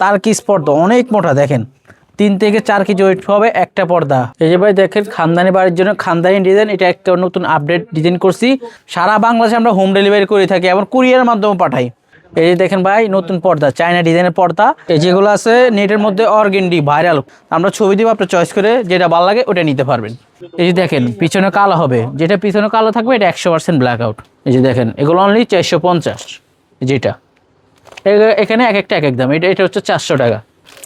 তার কি পর্দা অনেক মোটা, দেখেন। তিন থেকে চার কেজি ওয়েট হবে একটা পর্দা। এই যে ভাই দেখেন, খানদানি বাড়ির জন্য খানদানি ডিজাইন এটা একটা নতুন আপডেট ডিজাইন করছি। সারা বাংলাদেশে আমরা হোম ডেলিভারি করে থাকি এবং কুরিয়ার মাধ্যমে পাঠাই। এই যে দেখেন ভাই, নতুন পর্দা চায়না ডিজাইনের পর্দা। এই যেগুলো আছে নেটের মধ্যে অর্গেন্ডি ভাইরাল আমরা ছবি দিব আপনার চয়েস করে, যেটা ভালো লাগে ওটা নিতে পারবেন। এই যে দেখেন, পিছনে কালো হবে। যেটা পিছনে কালো থাকবে, এটা একশো পার্সেন্ট ব্ল্যাক আউট এই যে দেখেন, এগুলো অনলি চারশো পঞ্চাশ, যেটা। এখানে এক একটা, এক এক দাম। এটা এটা হচ্ছে চারশো টাকা।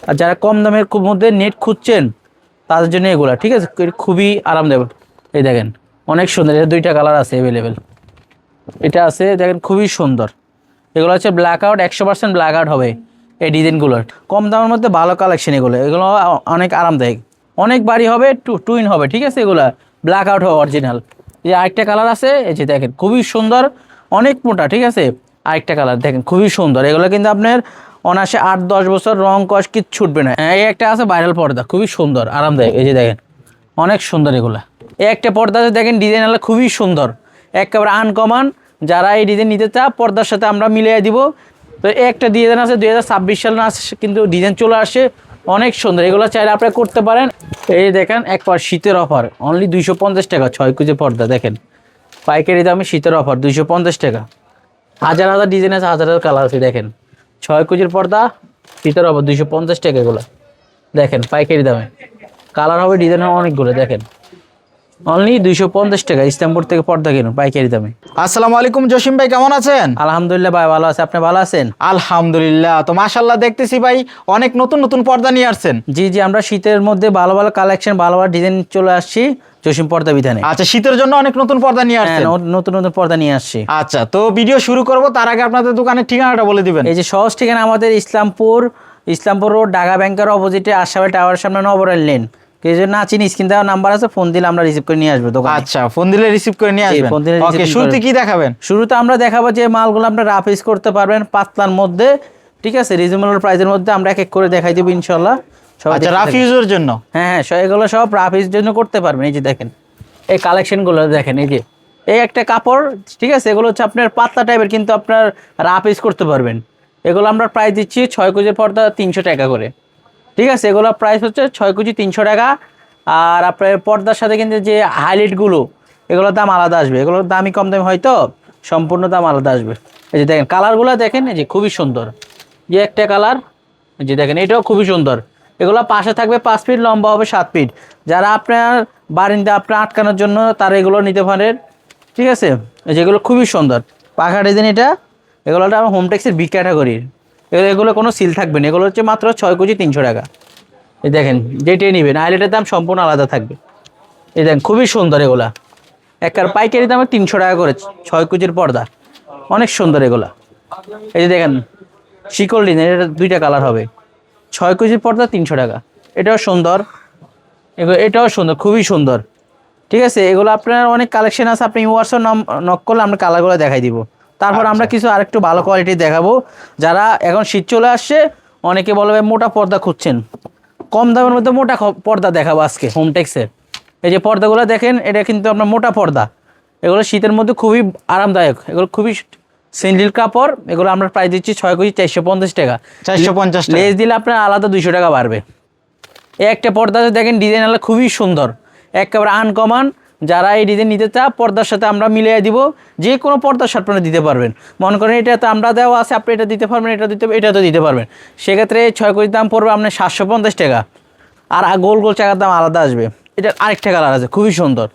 আর যারা কম দামের মধ্যে নেট খুঁজছেন, তাদের জন্য এগুলা, ঠিক আছে? খুবই আরামদায়ক। এই দেখেন, অনেক সুন্দর। এটা দুইটা কালার আছে অ্যাভেলেবেল এটা আছে, দেখেন, খুবই সুন্দর। এগুলো হচ্ছে ব্ল্যাক আউট একশো পার্সেন্ট ব্ল্যাক আউট হবে এই ডিজাইনগুলোর। কম দামের মধ্যে ভালো কালেকশন এগুলো। এগুলো অনেক আরামদায়ক। অনেক বাড়ি হবে, টু টুইন হবে, ঠিক আছে এগুলো? ব্ল্যাক আউট হবে অরিজিনাল এই আরেকটা কালার আছে, এই যে দেখেন, খুবই সুন্দর, অনেক মোটা, ঠিক আছে? আরেকটা কালার দেখেন, খুবই সুন্দর। এগুলো কিন্তু আপনার অনায়াসে আট, দশ বছর রং কষ কিচ্ছু ছুটবে না। এই একটা আছে ভাইরাল পর্দা, খুবই সুন্দর, আরামদায়ক। এই যে দেখেন, অনেক সুন্দর এগুলা। এই একটা পর্দা আছে, দেখেন ডিজাইন হলো খুবই সুন্দর। একেবারে আনকমন যারা এই ডিজাইন নিতে চা পর্দার সাথে আমরা মিলিয়ে দিব। তো একটা ডিজাইন আছে, দুই হাজার ছাব্বিশ সাল না কিন্তু ডিজাইন চলে আসে। অনেক সুন্দর। এগুলো চাইলে আপনারা করতে পারেন। এই দেখেন, একবার শীতের অফার অনলি দুইশো পঞ্চাশ টাকা, ছয় কুচি পর্দা, দেখেন। পাইকারি দামে শীতের অফার দুইশো পঞ্চাশ টাকা। হাজার হাজার ডিজাইন আছে হাজার হাজার কালার আছে দেখেন। ছয় কুচির পর্দা শীতের হবে দুইশো পঞ্চাশ টাকা এগুলো। দেখেন পাইকারি দামে। কালার হবে ডিজাইন হবে অনেকগুলো দেখেন। অনলি দুইশো পঞ্চাশ টাকা ইস্তাম্বুল থেকে পর্দা কিনুন পাইকারি দামে। আসসালামু আলাইকুম জসিম ভাই কেমন আছেন? আলহামদুলিল্লাহ ভাই ভালো আছে। আপনি ভালো আছেন? আলহামদুলিল্লাহ। তো মাশাল্লাহ দেখতেছি ভাই অনেক নতুন নতুন পর্দা নিয়ে আসছেন। জি জি আমরা শীতের মধ্যে ভালো ভালো কালেকশন ভালো ভালো ডিজাইন চলে আসছি। জসিম পর্দা বিধানে। আচ্ছা শীতের জন্য অনেক নতুন পর্দা নিয়ে হ্যাঁ, আসছেন। ন- নতুন নতুন পর্দা নিয়ে আসছি। আচ্ছা তো ভিডিও শুরু করব তার আগে আপনাদের দোকানের ঠিকানাটা বলে দিবেন। এই যে সহজ ঠিকানা আমাদের ইসলামপুর ইসলামপুর রোড ঢাকা ব্যাংকের অপোজিটে আশাবাই টাওয়ারের সামনে নবরাল লেন। কেউ না চিনি স্ক্রিন দেওয়ার নাম্বার আছে ফোন দিলে আমরা রিসিভ করে নিয়ে আসব দোকানে। আচ্ছা ফোন দিলে রিসিভ করে নিয়ে জি, আসবেন। ফোন দিলে ওকে শুরুতে কি দেখাবেন? শুরুতে আমরা দেখাবো যে মালগুলো আপনার রাফ ইউজ করতে পারবেন পাতলার মধ্যে ঠিক আছে? রিজনেবল প্রাইসের মধ্যে আমরা এক এক করে দেখাই দেবো ইনশাল্লাহ আচ্ছা রাফ। ইউজের জন্য? হ্যাঁ হ্যাঁ সব এগুলো সব রাফ ইউজের জন্য করতে পারবেন এই যে দেখেন। এই কালেকশনগুলো দেখেন এই যে। এই একটা কাপড় ঠিক আছে এগুলো হচ্ছে আপনার পাতলা টাইপের কিন্তু আপনার রাফ ইউজ করতে পারবেন। এগুলো আমরা প্রাইস দিচ্ছি ছয় কেজির পর্দা তিনশো টাকা করে। ঠিক আছে এগুলো প্রাইস হচ্ছে ছয় কেজি তিনশো টাকা। আর আপনার পর্দার সাথে কিন্তু যে হাইলাইটগুলো এগুলোর দাম আলাদা আসবে। এগুলোর দামই কম দামি হয়তো সম্পূর্ণ দাম আলাদা আসবে। এই যে দেখেন কালারগুলো দেখেন এই যে খুবই সুন্দর। যে একটা কালার এই যে দেখেন এটাও খুবই সুন্দর। এগুলো পাশে থাকবে পাঁচ ফিট, লম্বা হবে সাত ফিট। যারা আপনার বারিন্দা আপনার আটকানোর জন্য, তারা এগুলো নিতে পারেন। ঠিক আছে? যেগুলো খুবই সুন্দর। পাখা ডিজাইন এটা। এগুলো হচ্ছে আমার হোমটেক্সের বি ক্যাটাগরির এগুলো এগুলো কোনো সিল থাকবে না। এগুলো হচ্ছে মাত্র ছয় কেজি তিনশো টাকা। এই দেখেন, যেটাই নেবেন। হাইলাইটের দাম সম্পূর্ণ আলাদা থাকবে। এই দেখেন, খুবই সুন্দর এগুলা। একার পাইকারি দামে তিনশো টাকা করে ছয় কেজির পর্দা। অনেক সুন্দর এগুলা। এই যে দেখেন, শিকল ডিজাইন এটা দুইটা কালার হবে। ছয় কেজির পর্দা তিনশো টাকা। এটাও সুন্দর। এগুলো এটাও সুন্দর খুবই সুন্দর। ঠিক আছে এগুলো আপনার অনেক কালেকশন আছে আপনি হোয়াটসঅ্যাপ নাম নক করলে আমরা কালারগুলো দেখাই দিব। তারপর আমরা কিছু আরেকটু ভালো কোয়ালিটি দেখাবো। যারা এখন শীত চলে আসছে অনেকে বলবে মোটা পর্দা খুঁজছেন। কম দামের মধ্যে মোটা পর্দা দেখাবো আজকে হোমটেক্সের এই যে পর্দাগুলো দেখেন এটা কিন্তু আপনার মোটা পর্দা। এগুলো শীতের মধ্যে খুবই আরামদায়ক এগুলো খুবই সিন্ডিল কাপড় এগুলো আমরা প্রাইস দিচ্ছি ছয় কেজি চারশো পঞ্চাশ টাকা। চারশো পঞ্চাশ টাকা। লেস দিলে আপনার আলাদা দুইশো টাকা বাড়বে। এই একটা পর্দা দেখেন ডিজাইন আলাদা খুবই সুন্দর। একেবারে আনকমন যারা এই ডিজাইন নিতে চা পর্দার সাথে আমরা মিলিয়ে দিব। যে কোনো পর্দার সাথে আপনারা দিতে পারবেন। মনে করেন এটা তো আমরা দেওয়া আছে আপনি এটা দিতে পারবেন এটা দিতে এটা তো দিতে পারবেন। সেক্ষেত্রে ছয় কোটি দাম পড়বে আপনার সাতশো পঞ্চাশ টাকা। আর গোল গোল চাকার দাম আলাদা আসবে। এটা আরেকটা কালার আছে খুবই সুন্দর।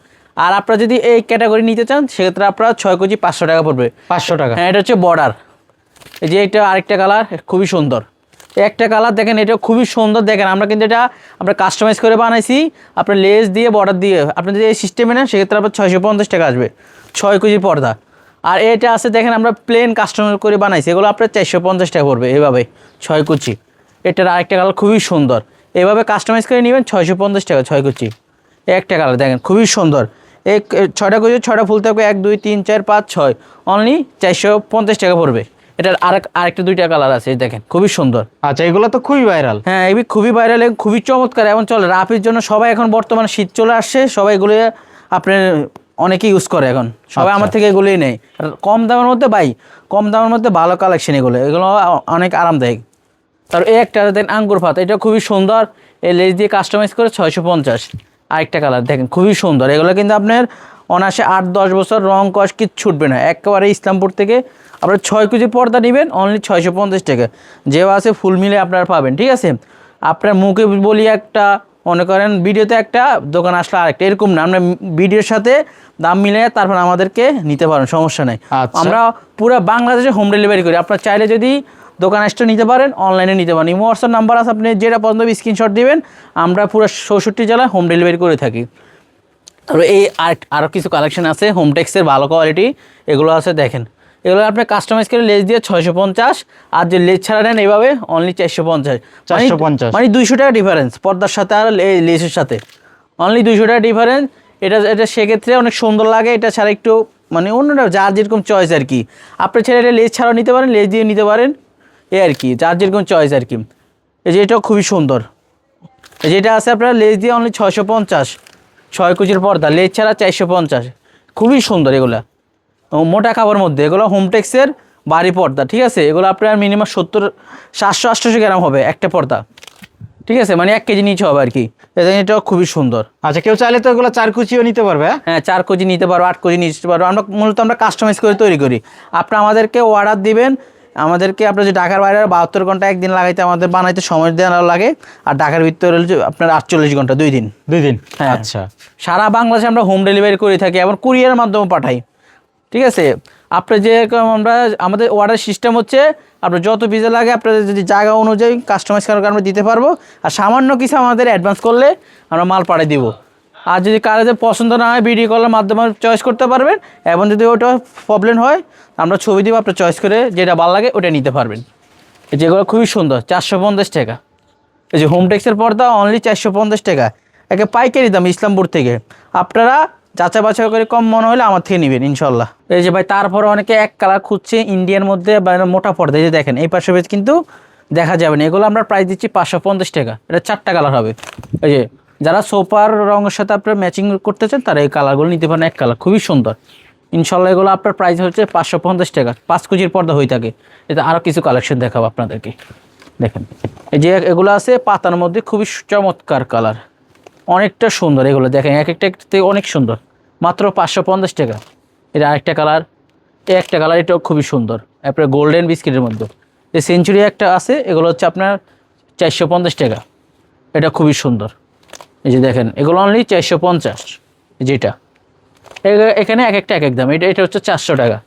আর আপনারা যদি এই ক্যাটাগরি নিতে চান সেক্ষেত্রে আপনার ছয় কেজি পাঁচশো টাকা পড়বে। পাঁচশো টাকা। হ্যাঁ এটা হচ্ছে বর্ডার এই যে এটা আরেকটা কালার খুবই সুন্দর। একটা কালার দেখেন এটা খুবই সুন্দর দেখেন। আমরা কিন্তু এটা আমরা কাস্টমাইজ করে বানাইছি। আপনার লেস দিয়ে বর্ডার দিয়ে। আপনি যদি এই সিস্টেমে নেন সেক্ষেত্রে আপনার ছয়শো পঞ্চাশ টাকা আসবে। ছয় কেজি পর্দা। আর এটা আছে দেখেন আমরা প্লেন কাস্টমাইজ করে বানাইছি। এগুলো আপনার চারশো পঞ্চাশ টাকা পড়বে এভাবে ছয় কুচি। এটার আরেকটা কালার খুবই সুন্দর। এভাবে কাস্টমাইজ করে নেবেন ছয়শো পঞ্চাশ টাকা ছয় কুচি। একটা কালার দেখেন খুবই সুন্দর। এক ছয়টা কুচি ছয়টা ফুল থাকবে এক দুই তিন চার পাঁচ ছয়। অনলি চারশো পঞ্চাশ টাকা পড়বে। এটার আরেক আরেকটা দুইটা কালার আছে দেখেন খুবই সুন্দর। আচ্ছা এগুলো তো খুবই ভাইরাল হ্যাঁ এই খুবই ভাইরাল এবং খুবই চমৎকার। এবং চলে রাফির জন্য সবাই এখন বর্তমানে শীত চলে আসছে সবাই এগুলো আপনার অনেকে ইউজ করে এখন। সবাই আমার থেকে এগুলোই নেই কম দামের মধ্যে বাই কম দামের মধ্যে ভালো কালেকশন এগুলো। এগুলো অনেক আরামদায়ক। তার এই একটা দেন আঙ্গুর ভাত এটা খুবই সুন্দর। এই লেজ দিয়ে কাস্টমাইজ করে ছয়শো পঞ্চাশ। আরেকটা কালার দেখেন খুবই সুন্দর। এগুলো কিন্তু আপনার অনাসে আট দশ বছর রং কষ কিছু ছুটবে না। একেবারে ইসলামপুর থেকে আপনার ছয় কেজি পর্দা নেবেন অনলি ছয়শো পঞ্চাশ টাকা। যে আছে ফুল মিলে আপনারা পাবেন ঠিক আছে? আপনার মুখে বলি একটা মনে করেন ভিডিওতে একটা দোকান আসলে আরেকটা। এরকম না আমরা ভিডিওর সাথে দাম মিলিয়ে তারপর আমাদেরকে নিতে পারেন সমস্যা নেই। আচ্ছা। আমরা পুরো বাংলাদেশে হোম ডেলিভারি করি। আপনার চাইলে যদি দোকান আসতে নিতে পারেন অনলাইনে নিতে পারেন। ইমো হোয়াটসঅ্যাপ নাম্বার আছে আপনি যেটা পছন্দ স্ক্রিনশট দিবেন আমরা পুরো চৌষট্টি জেলায় হোম ডেলিভারি করে থাকি। তারপরে এই আর আরও কিছু কালেকশন আছে হোমটেক্সের ভালো কোয়ালিটি এগুলো আছে দেখেন। এগুলো আপনি কাস্টমাইজ করে লেজ দিয়ে ছয়শো পঞ্চাশ আর যে লেজ ছাড়া নেন এইভাবে অনলি চারশো পঞ্চাশ। 450 মানে দুইশো টাকা ডিফারেন্স পর্দার সাথে আর লে- লেসের সাথে। অনলি দুইশো টাকা ডিফারেন্স এটা এটা সেক্ষেত্রে অনেক সুন্দর লাগে এটা ছাড়া একটু মানে অন্যটা যার যেরকম চয়েস আর কি। আপনি ছেলে এটা লেজ ছাড়াও নিতে পারেন লেজ দিয়ে নিতে পারেন। এই আর কি যার যেরকম চয়েস আর কি। এই যে এটাও খুবই সুন্দর। এই যেটা আছে আপনার লেজ দিয়ে অনলি ছয়শো পঞ্চাশ ছয় কুচির পর্দা লেজ ছাড়া চারশো পঞ্চাশ। খুবই সুন্দর এগুলা। ও মোটা খাবার মধ্যে এগুলো হোমটেক্সের বাড়ি পর্দা ঠিক আছে? এগুলো আপনার মিনিমাম সত্তর সাতশো আটশোশো গ্রাম হবে একটা পর্দা। ঠিক আছে? মানে এক কেজি নিচে হবে আর কি। এটাও খুবই সুন্দর। আচ্ছা কেউ চাইলে তো এগুলো চার কুচিও নিতে পারবে হ্যাঁ? হ্যাঁ চার কেজি নিতে পারো আট কেজি নিতে পারব আমরা মূলত আমরা কাস্টমাইজ করে তৈরি করি। আপনি আমাদেরকে অর্ডার দিবেন আমাদেরকে আপনার যে ঢাকার বাইরে বাহাত্তর ঘণ্টা একদিন লাগাইতে আমাদের বানাইতে সময় দেওয়া লাগে আর ঢাকার ভিতরে হলে আপনার আটচল্লিশ ঘণ্টা দুই দিন। দুই দিন? হ্যাঁ। আচ্ছা। সারা বাংলাদেশে আমরা হোম ডেলিভারি করে থাকি এবং কুরিয়ারের মাধ্যমে পাঠাই। ঠিক আছে? আপনি যে রকম আমরা আমাদের অর্ডার সিস্টেম হচ্ছে আপনার যত পিজা লাগে আপনাদের যদি জায়গা অনুযায়ী কাস্টমাইজ করার আমরা দিতে পারব আর সামান্য কিছু আমাদের অ্যাডভান্স করলে আমরা মাল পাঠিয়ে দিব। আর যদি কারও পছন্দ না হয় ভিডিও কলের মাধ্যমে চয়েস করতে পারবেন, এবং যদি ওটা প্রবলেম হয়, আমরা ছবি দিব, আপনার চয়েস করে যেটা ভালো লাগে ওটা নিতে পারবেন। যেগুলো খুবই সুন্দর, চারশো পঞ্চাশ টাকা। এই যে হোমটেক্সের পর্দা অনলি চারশো পঞ্চাশ টাকা। একে পাইকারি দাম ইসলামপুর থেকে। আপনারা যাচাই বাছাই করে কম মনে হলে আমার থেকে নেবেন, ইনশাল্লাহ। এই যে ভাই, তারপরে অনেকে এক কালার খুঁজছে ইন্ডিয়ার মধ্যে মোটা পর্দা যে দেখেন, এই পাশে কিন্তু দেখা যাবে না। এগুলো আমরা প্রাইস দিচ্ছি পাঁচশো পঞ্চাশ টাকা। এটা চারটা কালার হবে। এই যে যারা সোফার রঙের সাথে আপনার ম্যাচিং করতে চান, তারা এই কালারগুলো নিতে পারেন। এক কালার খুবই সুন্দর। ইনশাল্লাহ এগুলো আপনার প্রাইস হচ্ছে পাঁচশো পঞ্চাশ টাকা। পাঁচ কেজির পর্দা হয়ে থাকে। এটা আরও কিছু কালেকশন দেখাবো আপনাদেরকে। দেখেন, এই যে এগুলো আছে পাতার মধ্যে খুবই চমৎকার কালার অনেকটা সুন্দর এগুলো। দেখেন, এক একটা থেকে অনেক সুন্দর। মাত্র পাঁচশো পঞ্চাশ টাকা। এটা আরেকটা কালার এই একটা কালার এটাও খুবই সুন্দর। তারপরে গোল্ডেন বিস্কিটের মধ্যে। এই সেঞ্চুরি একটা আছে, এগুলো হচ্ছে আপনার চারশো পঞ্চাশ টাকা। এটা খুবই সুন্দর। এই যে দেখেন, এগুলো অনলি চারশো পঞ্চাশ যেটা এখানে এক একটা এক এক দাম, এটা এটা হচ্ছে চারশো টাকা।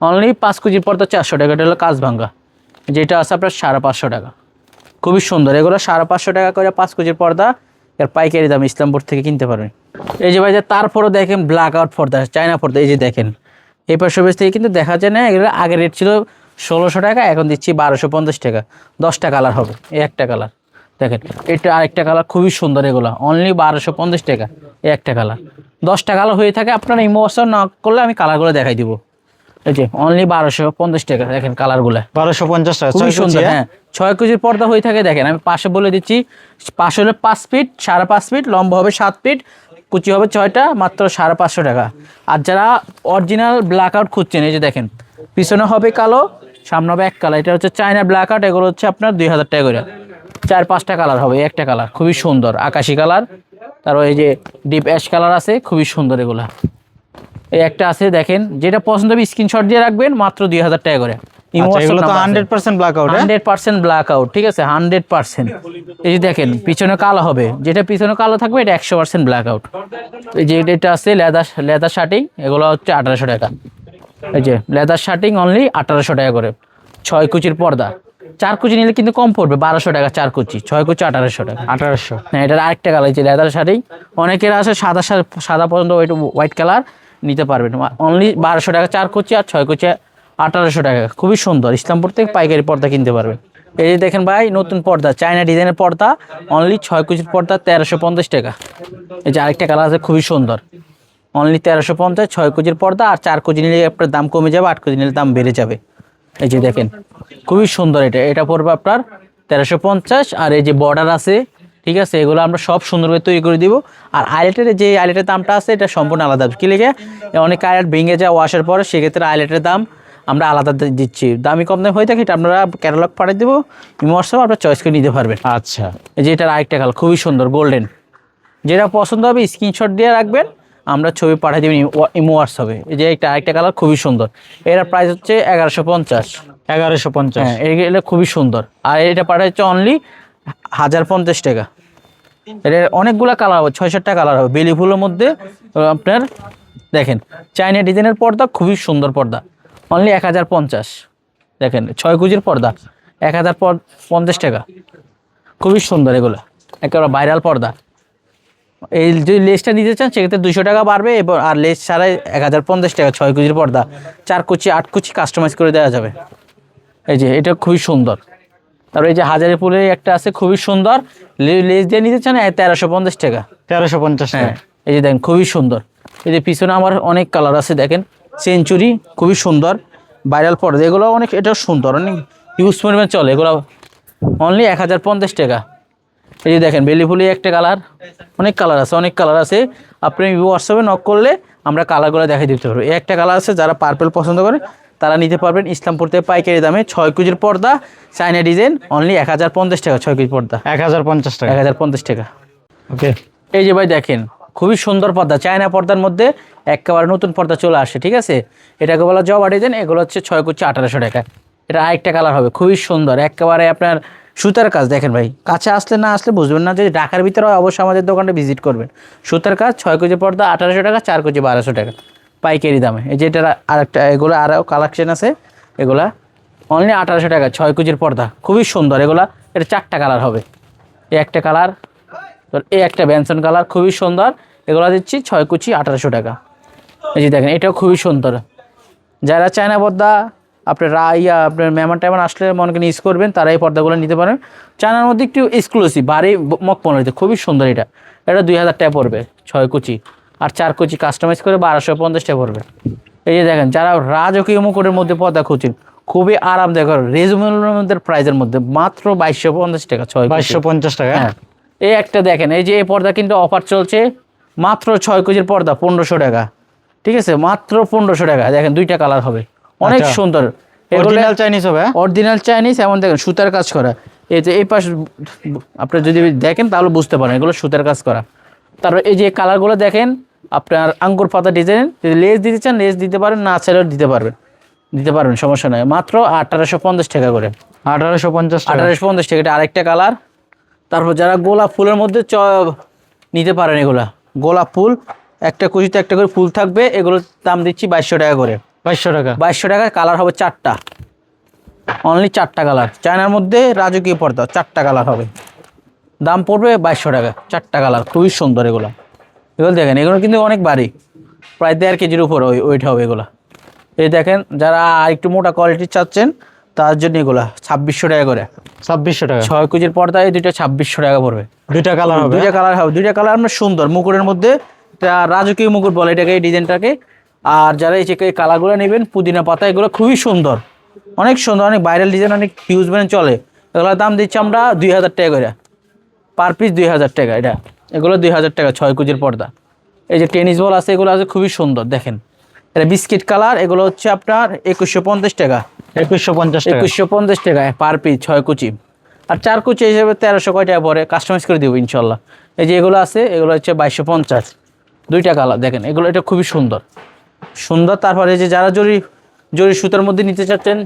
অনলি পাঁচ কেজির পর তো চারশো টাকা, এটা হলো কাজ ভাঙ্গা। যেটা আছে আপনার সাড়ে পাঁচশো টাকা। খুবই সুন্দর, এগুলো সাড়ে পাঁচশো টাকা করে পাঁচ কেজির পর্দা, এর পাইকারি দাম ইসলামপুর থেকে কিনতে পারবেন। এই যে ভাই, যে তারপরও দেখেন ব্ল্যাক আউট পর্দা, চায়না পর্দা, এই যে দেখেন। এই পাশে বেশ থেকে কিন্তু দেখা যায় না এগুলো আগে রেট ছিল ষোলোশো টাকা, এখন দিচ্ছি বারোশো পঞ্চাশ টাকা। দশটা কালার হবে, এই একটা কালার দেখেন এটা আরেকটা কালার খুবই সুন্দর এগুলো। অনলি বারোশো পঞ্চাশ টাকা এই একটা কালার। দশটা কালার হয়ে থাকে আপনারা এই মশা না করলে আমি কালারগুলো দেখাই দিব। এই যে অনলি বারোশো পঞ্চাশ টাকা দেখেন কালারগুলো। বারোশো পঞ্চাশ টাকা খুবই সুন্দর হ্যাঁ? হ্যাঁ। ছয় কেজির পর্দা হয়ে থাকে দেখেন আমি পাশে বলে দিচ্ছি পাশে হলে পাঁচ ফিট সাড়ে পাঁচ ফিট লম্বা হবে সাত ফিট কুচি হবে ছয়টা মাত্র সাড়ে পাঁচশো টাকা। আর যারা অরিজিনাল ব্ল্যাক আউট খুঁজছেন এই যে দেখেন পিছনে হবে কালো সামনে হবে এক কালার এটা হচ্ছে চায়না ব্ল্যাক আউট এগুলো হচ্ছে আপনার দুই হাজার টাকা করে। চার পাঁচটা কালার হবে একটা কালার খুবই সুন্দর আকাশি কালার। তারপর এই যে ডিপ অ্যাশ কালার আছে খুবই সুন্দর এগুলা। এই একটা আছে দেখেন যেটা পছন্দ হবে স্ক্রিনশট দিয়ে রাখবেন মাত্র দুই হাজার টাকা করে। আচ্ছা আউট ঠিক আছে? হান্ড্রেড পার্সেন্ট এই যে দেখেন পিছনে কালো হবে। যেটা পিছনে কালো থাকবে এটা একশো পার্সেন্ট ব্ল্যাক আউট এই যে এটা আছে লেদার লেদার শার্টিং এগুলো হচ্ছে আঠারোশো টাকা। এই যে লেদার শার্টিং অনলি আঠারোশো টাকা করে। ছয় কুচির পর্দা। চার কুচি নিলে কিন্তু কম পড়বে বারোশো টাকা চার কুচি ছয় কুচি আঠারোশো টাকা। আঠারোশো। হ্যাঁ এটার আরেকটা কালার যে লেদার শাড়ি। অনেকের আছে সাদা সাদা পর্যন্ত ওইটা হোয়াইট কালার নিতে পারবেন। অনলি বারোশো টাকা চার কুচি আর ছয় কুচি আঠারোশো টাকা। খুবই সুন্দর ইসলামপুর থেকে পাইকারি পর্দা কিনতে পারবেন। এই যে দেখেন ভাই নতুন পর্দা চায়না ডিজাইনের পর্দা অনলি ছয় কুচির পর্দা তেরোশো পঞ্চাশ টাকা। এই যে আরেকটা কালার আছে খুবই সুন্দর। অনলি তেরোশো পঞ্চাশ ছয় কুচির পর্দা আর চার কুচি নিলে আপনার দাম কমে যাবে আট কুচি নিলে দাম বেড়ে যাবে। এই যে দেখেন খুবই সুন্দর এটা। এটা পড়বে আপনার তেরোশো পঞ্চাশ আর এই যে বর্ডার আছে ঠিক আছে এগুলো আমরা সব সুন্দরভাবে তৈরি করে দিব। আর আইলেটের যে আইলেটের দামটা আছে এটা সম্পূর্ণ আলাদা। কি লেগে? অনেক আইলেট ভেঙে যায় ওয়াশের পরে সেক্ষেত্রে আইলেটের দাম আমরা আলাদা দিচ্ছি। দামি কম দামি হয়ে থাকে এটা আপনারা ক্যাটালগ পাঠিয়ে দেবো। হোয়াটসঅ্যাপ আপনারা চয়েস করে নিতে পারবেন। আচ্ছা। এই যে এটার আরেকটা কালার খুবই সুন্দর গোল্ডেন যেটা পছন্দ হবে স্ক্রিনশট দিয়ে রাখবেন। আমরা ছবি পাঠিয়ে দেবেন ইমো- হোয়াটসঅ্যাপে এই যে একটা আরেকটা কালার খুবই সুন্দর। এটার প্রাইস হচ্ছে এগারোশো পঞ্চাশ। এগারোশো পঞ্চাশ। হ্যাঁ এটা খুবই সুন্দর। আর এটা পাঠাচ্ছে অনলি হাজার পঞ্চাশ টাকা। এটা অনেকগুলো কালার হবে ছয় সাতটা কালার হবে। বেলি ফুলের মধ্যে আপনার দেখেন চাইনা ডিজাইনের পর্দা খুবই সুন্দর পর্দা। অনলি এক হাজার পঞ্চাশ। দেখেন ছয় কুজির পর্দা এক হাজার পঞ্চাশ টাকা। খুবই সুন্দর এগুলো। একেবারে ভাইরাল পর্দা। এই যদি লেসটা নিতে চান সেক্ষেত্রে দুশো টাকা বাড়বে এবং আর লেস ছাড়াই এক হাজার পঞ্চাশ টাকা ছয় কুচির পর্দা। চার কুচি আট কুচি কাস্টমাইজ করে দেওয়া যাবে। এই যে এটা খুবই সুন্দর। তারপরে এই যে হাজারি ফুলের একটা আছে খুবই সুন্দর। লেস দিয়ে নিতে চান তেরোশো পঞ্চাশ টাকা। তেরোশো পঞ্চাশ হ্যাঁ টাকা এই যে দেখেন খুবই সুন্দর। এই যে পিছনে আমার অনেক কালার আছে দেখেন। সেঞ্চুরি খুবই সুন্দর। ভাইরাল পর্দা এগুলো অনেক এটা সুন্দর অনেক ইউজ পরিমাণ চলে। এগুলো অনলি এক হাজার পঞ্চাশ টাকা। এই যে দেখেন বেলি ফুলি একটা কালার অনেক কালার আছে অনেক কালার আছে। আপনি হোয়াটসঅ্যাপে নক করলে আমরা কালারগুলো দেখাই দিতে পারব। এই একটা কালার আছে যারা পার্পেল পছন্দ করে তারা নিতে পারবেন ইসলামপুর থেকে পাইকারি দামে ছয় কুজির পর্দা চাইনা ডিজাইন অনলি এক হাজার পঞ্চাশ টাকা ছয় কুজি পর্দা। এক হাজার পঞ্চাশ টাকা। এক হাজার পঞ্চাশ টাকা। ওকে এই যে ভাই দেখেন খুবই সুন্দর পর্দা চায়না পর্দার মধ্যে একেবারে নতুন পর্দা চলে আসে ঠিক আছে? এটাকে বলা জবা ডিজাইন এগুলো হচ্ছে ছয় কুচি আঠারোশো টাকা। এটা আরেকটা কালার হবে খুবই সুন্দর একেবারে আপনার সুতার কাজ দেখেন ভাই কাছে আসলে না আসলে বুঝবেন না যে ঢাকার ভিতরে হয়, অবশ্যই আমাদের দোকানটা ভিজিট করবেন। সুতার কাজ ছয় কুচি পর্দা আঠারোশো টাকা চার কুচি বারোশো টাকা। পাইকারি দামে। এই যে এটার আরেকটা এগুলো আরও কালেকশন আছে এগুলা অনলি আঠারোশো টাকা ছয় কুচির পর্দা। খুবই সুন্দর এগুলা এটা চারটা কালার হবে। এই একটা কালার তো এই একটা ব্যঞ্জন কালার খুবই সুন্দর। এগুলো দিচ্ছি ছয় কুচি আঠারোশো টাকা। এই যে দেখেন এটাও খুবই সুন্দর। যারা চায়না পর্দা আপনার ইয়া আপনার মেহমান টেমন আসলে মনে করেন ইউজ করবেন তারা এই পর্দাগুলো নিতে পারেন। চায়নার মধ্যে একটু এক্সক্লুসিভ ভারী মকমল হইতে খুবই সুন্দর এটা। এটা দুই হাজার টাকা পড়বে ছয় কুচি। আর চার কুচি কাস্টমাইজ করে বারোশো পঞ্চাশ টাকা পড়বে। এই যে দেখেন যারা রাজকীয় মুকুটের মধ্যে পর্দা খুঁজছেন খুবই আরামদায়ক মধ্যে প্রাইজের মধ্যে মাত্র বাইশশো পঞ্চাশ টাকা ছয় বাইশশো পঞ্চাশ টাকা? হ্যাঁ। এই একটা দেখেন এই যে এই পর্দা কিন্তু অফার চলছে মাত্র ছয় কেজির পর্দা পনেরোশো টাকা। ঠিক আছে? মাত্র পনেরোশো টাকা। দেখেন দুইটা কালার হবে। অনেক আচ্ছা। সুন্দর। অরিজিনাল চাইনিজ হবে হ্যাঁ? অরিজিনাল চাইনিজ এমন দেখেন সুতার কাজ করা। এই যে এই পাশ আপনি যদি দেখেন তাহলে বুঝতে পারেন এগুলো সুতার কাজ করা। তারপর এই যে কালারগুলো দেখেন আপনার আঙ্গুর পাতা ডিজাইন যদি লেস দিতে চান লেস দিতে পারেন না চাইলেও দিতে পারবেন। দিতে পারবেন সমস্যা নয় মাত্র আঠারোশো পঞ্চাশ টাকা করে। আঠারোশো পঞ্চাশ আঠারোশো পঞ্চাশ টাকা এটা আরেকটা কালার। তারপর যারা গোলাপ ফুলের মধ্যে চ নিতে পারেন এগুলা। গোলাপ ফুল একটা কুচিতে একটা করে ফুল থাকবে এগুলোর দাম দিচ্ছি বাইশশো টাকা করে। বাইশশো টাকা। বাইশশো টাকা কালার হবে চারটা। অনলি চারটা কালার চায়নার মধ্যে রাজকীয় পর্দা চারটা কালার হবে। দাম পড়বে বাইশশো টাকা চারটা কালার খুবই সুন্দর এগুলো। এগুলো দেখেন এগুলো কিন্তু অনেক ভারী। প্রায় দেড় কেজির উপর ওই ওইটা হবে এগুলো। এই দেখেন যারা একটু মোটা কোয়ালিটির চাচ্ছেন তার জন্য এগুলা ছাব্বিশশো টাকা করে। ছাব্বিশশো টাকা। ছয় কেজির পর্দা এই দুইটা ছাব্বিশশো টাকা পড়বে। দুইটা কালার হবে দুইটা কালার হবে। দুইটা কালার আমরা সুন্দর। মুকুরের মধ্যে রাজকীয় মুকুট বলে এটাকে এই ডিজাইনটাকে। আর যারা এই যে এই কালারগুলো নেবেন পুদিনা পাতা এগুলো খুবই সুন্দর। অনেক সুন্দর অনেক ভাইরাল ডিজাইন অনেক হিউজ মানে চলে। এগুলোর দাম দিচ্ছি আমরা দুই হাজার টাকা করে। পার পিস দুই হাজার টাকা এটা। এগুলো দুই হাজার টাকা ছয় কেজির পর্দা। এই যে টেনিস বল আছে এগুলো আছে খুবই সুন্দর দেখেন। এটা বিস্কিট কালার এগুলো হচ্ছে আপনার একুশশো পঞ্চাশ টাকা। একুশশো পঞ্চাশ একুশশো পঞ্চাশ টাকা পার পিস ছয় কুচি। আর চার কুচি হিসেবে তেরোশো কয় টাকা পরে কাস্টমাইজ করে দেবো ইনশাল্লাহ। এই যে এগুলো আছে এগুলো হচ্ছে বাইশশো পঞ্চাশ। দুইটা কালার দেখেন এগুলো এটা খুবই সুন্দর। সুন্দর তারপরে এই যে যারা জরি জরি সুতার মধ্যে নিতে চাচ্ছেন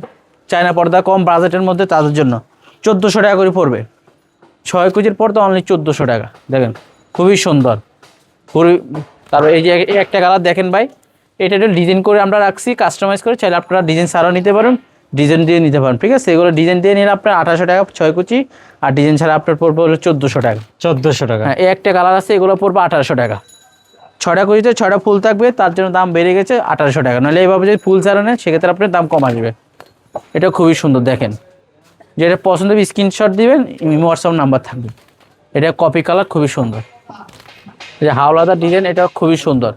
চায়না পর্দা কম বাজেটের মধ্যে তাদের জন্য চোদ্দোশো টাকা করে পড়বে। ছয় কুচির পর্দা অনলি চোদ্দোশো টাকা দেখেন খুবই সুন্দর। খুবই তারপর এই যে একটা কালার দেখেন ভাই এটা একটু ডিজাইন করে আমরা রাখছি কাস্টমাইজ করে চাইলে আপনারা ডিজাইন ছাড়াও নিতে পারেন ডিজাইন দিয়ে নিতে পারেন ঠিক আছে? এগুলো ডিজাইন দিয়ে নিলে আপনার আঠাশো টাকা ছয় কুচি আর ডিজাইন ছাড়া আপনার পড়বে হলো চোদ্দোশো টাকা। চোদ্দোশো টাকা। হ্যাঁ এই একটা কালার আছে এগুলো পড়বে আঠারোশো টাকা। ছয়টা কুচিতে ছটা ফুল থাকবে, তার জন্য দাম বেড়ে গেছে আঠারোশো টাকা। নাহলে এইভাবে যদি ফুল ছাড়া নেন সেক্ষেত্রে আপনার দাম কম আসবে। এটা খুবই সুন্দর, দেখেন। যেটা পছন্দ হবে স্ক্রিনশট দিবেন হোয়াটসঅ্যাপ নাম্বার থাকবে। এটা কপি কালার খুবই সুন্দর। যে হাওলাদার ডিজাইন এটা খুবই সুন্দর।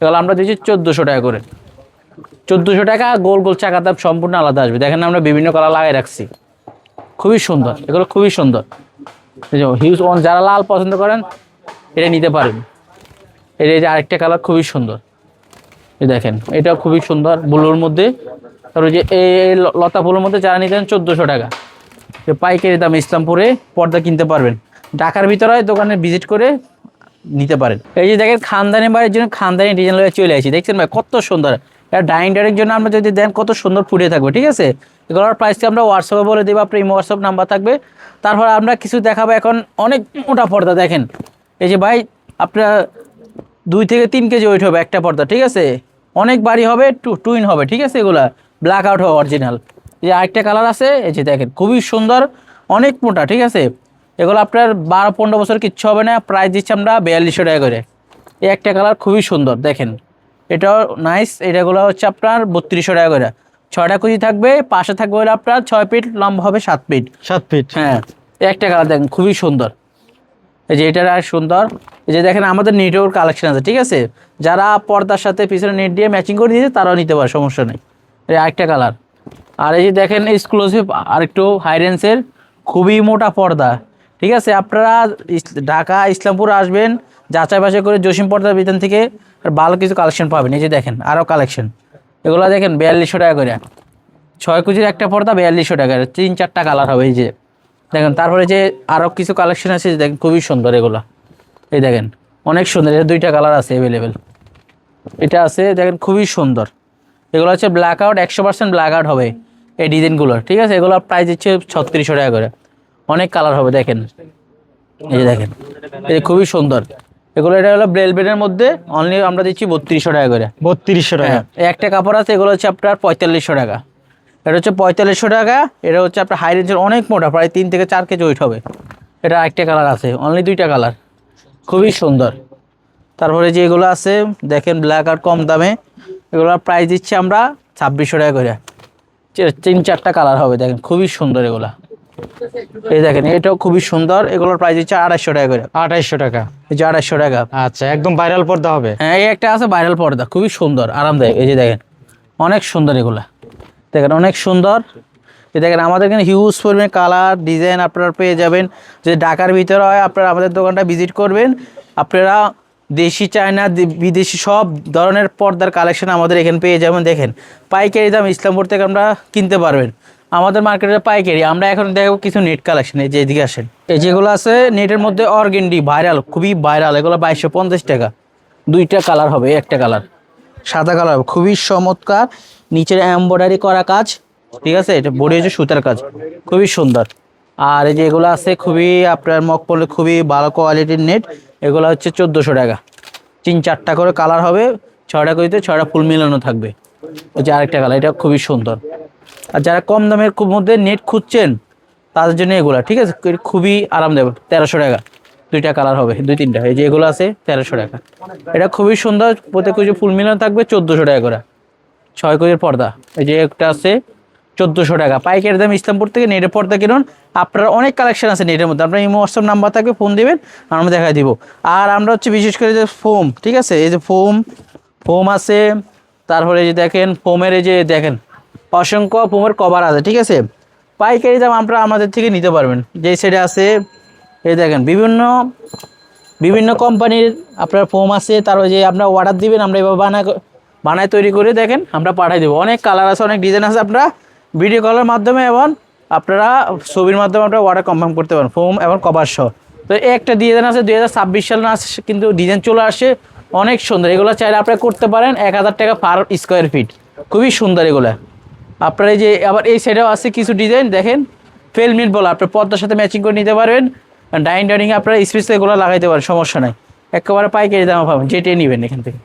এগুলো আমরা দিচ্ছি চোদ্দোশো টাকা করে। চোদ্দোশো টাকা গোল গোল চাকার দাম সম্পূর্ণ আলাদা আসবে। দেখেন, আমরা বিভিন্ন কালার লাগাই রাখছি। খুবই সুন্দর, এগুলো খুবই সুন্দর। হিউজ যারা লাল পছন্দ করেন, এটা নিতে পারেন। এটা এই যে আরেকটা কালার খুবই সুন্দর। এই দেখেন, এটা খুবই সুন্দর ব্লুর মধ্যে। তারপর যে এই লতা ফুলের মধ্যে যারা নিতেন চোদ্দোশো টাকা। পাইকারি দাম ইসলামপুরে পর্দা কিনতে পারবেন। ঢাকার ভিতরে হয়, দোকানে ভিজিট করে নিতে পারেন। এই যে দেখেন, খানদানি বাড়ির জন্য খানদানি ডিজাইন লয়ে চলে আসি। দেখছেন ভাই, কত সুন্দর। এটা ডাইনিং টেবিলের জন্য আমরা যদি দেন, কত সুন্দর ফুটে থাকবে, ঠিক আছে? এগুলোর প্রাইসটা আমরা হোয়াটসঅ্যাপে বলে দেবো, আপনার এই হোয়াটসঅ্যাপ নাম্বার থাকবে। তারপর আমরা কিছু দেখাবো এখন অনেক মোটা পর্দা, দেখেন। এই যে ভাই, আপনার দুই থেকে তিন কেজি ওয়েট হবে একটা পর্দা ঠিক আছে? অনেক বাড়ি হবে টু টুইন হবে ঠিক আছে এগুলা? ব্ল্যাক আউট হবে অরিজিনাল এই যে আরেকটা কালার আছে এই যে দেখেন খুবই সুন্দর অনেক মোটা ঠিক আছে? এগুলো আপনার বারো পনেরো বছর কিচ্ছু হবে না প্রাইস দিচ্ছি আমরা বিয়াল্লিশশো টাকা করে। এই একটা কালার খুবই সুন্দর দেখেন। এটাও নাইস এটাগুলো হচ্ছে আপনার বত্রিশশো টাকা করে। ছয়টা কুচি থাকবে পাশে থাকবে হলো আপনার ছয় ফিট লম্বা হবে সাত ফিট সাত ফিট হ্যাঁ একটা কালার দেখেন খুবই সুন্দর। এই যে এটার আর সুন্দর। এই যে দেখেন আমাদের নেটওয়ার্ক কালেকশন আছে, ঠিক আছে? যারা পর্দার সাথে পিছনে নেট দিয়ে ম্যাচিং করে দিয়েছে তারাও নিতে পারে, সমস্যা নেই। এই আরেকটা কালার আর এই যে দেখেন এক্সক্লুসিভ আরেকটু হাই রেঞ্জের খুবই মোটা পর্দা, ঠিক আছে? আপনারা ঢাকা, ইসলামপুর আসবেন, যাচাই বাছাই করে জসিম পর্দার ভিতর থেকে আর ভালো কিছু কালেকশন পাবেন। এই যে দেখেন আরও কালেকশন এগুলো দেখেন বিয়াল্লিশশো টাকা করে। ছয় কেজির একটা পর্দা বিয়াল্লিশশো টাকার তিন চারটা কালার হবে, এই যে। দেখেন তারপরে যে আরও কিছু কালেকশন আছে দেখেন খুবই সুন্দর এগুলো। এই দেখেন অনেক সুন্দর এর দুইটা কালার আছে অ্যাভেলেবেল এটা আছে দেখেন খুবই সুন্দর। এগুলো হচ্ছে ব্ল্যাক আউট একশো পার্সেন্ট ব্ল্যাক আউট হবে এই ডিজাইনগুলোর ঠিক আছে? এগুলোর প্রাইস হচ্ছে ছত্রিশশো টাকা করে। অনেক কালার হবে দেখেন। এই যে দেখেন এই খুবই সুন্দর। এগুলো এটা হলো ব্রেলবেনের মধ্যে অনলি আমরা দিচ্ছি বত্রিশশো টাকা করে। বত্রিশশো টাকা। হ্যাঁ একটা কাপড় আছে এগুলো হচ্ছে আপনার পঁয়তাল্লিশশো টাকা। এটা হচ্ছে পঁয়তাল্লিশশো টাকা। এটা হচ্ছে আপনার হাই রেঞ্জের অনেক মোটা প্রায় তিন থেকে চার কেজি ওয়েট হবে। এটা একটা কালার আছে অনলি দুইটা কালার খুবই সুন্দর। তারপরে যে এগুলো আছে দেখেন ব্ল্যাক আর কম দামে এগুলোর প্রাইস দিচ্ছি আমরা ছাব্বিশশো টাকা করে। তিন চারটা কালার হবে দেখেন খুবই সুন্দর এগুলা। এই দেখেন এটাও খুবই সুন্দর। এগুলোর প্রাইস দিচ্ছে আড়াইশো টাকা করে। আঠাইশশো টাকা। এই যে আড়াইশো টাকা। আচ্ছা একদম ভাইরাল পর্দা হবে। হ্যাঁ এই একটা আছে ভাইরাল পর্দা খুবই সুন্দর আরামদায়ক। এই যে দেখেন অনেক সুন্দর এগুলা। দেখেন অনেক সুন্দর। দেখেন, আমাদের এখানে হিউজ পরিমাণে কালার ডিজাইন আপনারা পেয়ে যাবেন। যদি ঢাকার ভিতরে হয়, আপনারা আমাদের দোকানটা ভিজিট করবেন। আপনারা দেশি, চায়না বিদেশি সব ধরনের পর্দার কালেকশন আমাদের এখানে পেয়ে যাবেন, দেখেন। পাইকারি দাম ইসলামপুর থেকে আমরা কিনতে পারবেন। আমাদের মার্কেটে পাইকারি। আমরা এখন দেখব কিছু নেট কালেকশন এই যে এদিকে আসেন। এই যেগুলো আছে নেটের মধ্যে অর্গেন্ডি ভাইরাল খুবই ভাইরাল এগুলো বাইশশো পঞ্চাশ টাকা। দুইটা কালার হবে, একটা কালার সাদা কালার খুবই চমৎকার। নিচের এমব্রয়ডারি করা কাজ, ঠিক আছে? এটা বডি হচ্ছে সুতার কাজ, খুবই সুন্দর। আর এই যে এগুলো আছে, খুবই আপনার মক পড়লে খুবই ভালো কোয়ালিটির নেট এগুলো হচ্ছে চোদ্দোশো টাকা। তিন চারটা করে কালার হবে, ছয়টা করিতে ছয়টা ফুল মিলানো থাকবে। যে আরেকটা কালার এটা খুবই সুন্দর। আর যারা কম দামের মধ্যে নেট খুঁজছেন, তাদের জন্য এগুলো, ঠিক আছে? খুবই আরামদায়ক, তেরোশো টাকা। দুইটা কালার হবে, দুই তিনটা। এই যে এগুলো আছে, তেরোশো টাকা। এটা খুবই সুন্দর, প্রত্যেক কুচি ফুল মিলানো থাকবে, চোদ্দোশো টাকা করে। ছয় কুচির পর্দা। এই যে একটা আছে, চোদ্দোশো টাকা। পাইকারি দাম ইসলামপুর থেকে নেটের পর্দা কিনুন। আপনার অনেক কালেকশন আছে নেটের মধ্যে। আপনার ইমো হোয়াটসঅ্যাপ নাম্বার থাকবে ফোন দিবেন আমরা দেখাই দিব। আর আমরা হচ্ছে বিশেষ করে যে ফোম ঠিক আছে? এই যে ফোম ফোম আছে, তারপরে যে দেখেন ফোমের এই যে দেখেন, অসংখ্য ফোমের কভার আছে, ঠিক আছে? পাইকারি দাম আপনারা আমাদের থেকে নিতে পারবেন। যে সেটা আছে, এই দেখেন, বিভিন্ন বিভিন্ন কোম্পানির আপনার ফোম আছে, তার ওই যে আপনার অর্ডার দিবেন, আমরা এভাবে বানা বানায় তৈরি করে দেখেন, আমরা পাঠাই দেবো। অনেক কালার আছে, অনেক ডিজাইন আছে আপনারা ভিডিও কলের মাধ্যমে এবং আপনারা ছবির মাধ্যমে আপনারা অর্ডার কনফার্ম করতে পারেন ফোম এবং কভার সহ। তো একটা ডিজাইন আছে, দুই হাজার ছাব্বিশ সাল না কিন্তু ডিজাইন চলে আসে অনেক সুন্দর। এগুলো চাইলে আপনারা করতে পারেন এক হাজার টাকা পার স্কোয়ার ফিট খুবই সুন্দর এগুলো। আপনার এই যে, আবার এই সাইডেও আছে কিছু ডিজাইন দেখেন ফেলমিট বলা, আপনার পদ্মার সাথে ম্যাচিং করে নিতে পারবেন। ডাইনিং ডাইনিং আপনারা স্পেস এগুলো লাগাইতে পারেন, সমস্যা নাই। একেবারে পাইকারি দামে পাবেন, যেটাই নেবেন এখান থেকে।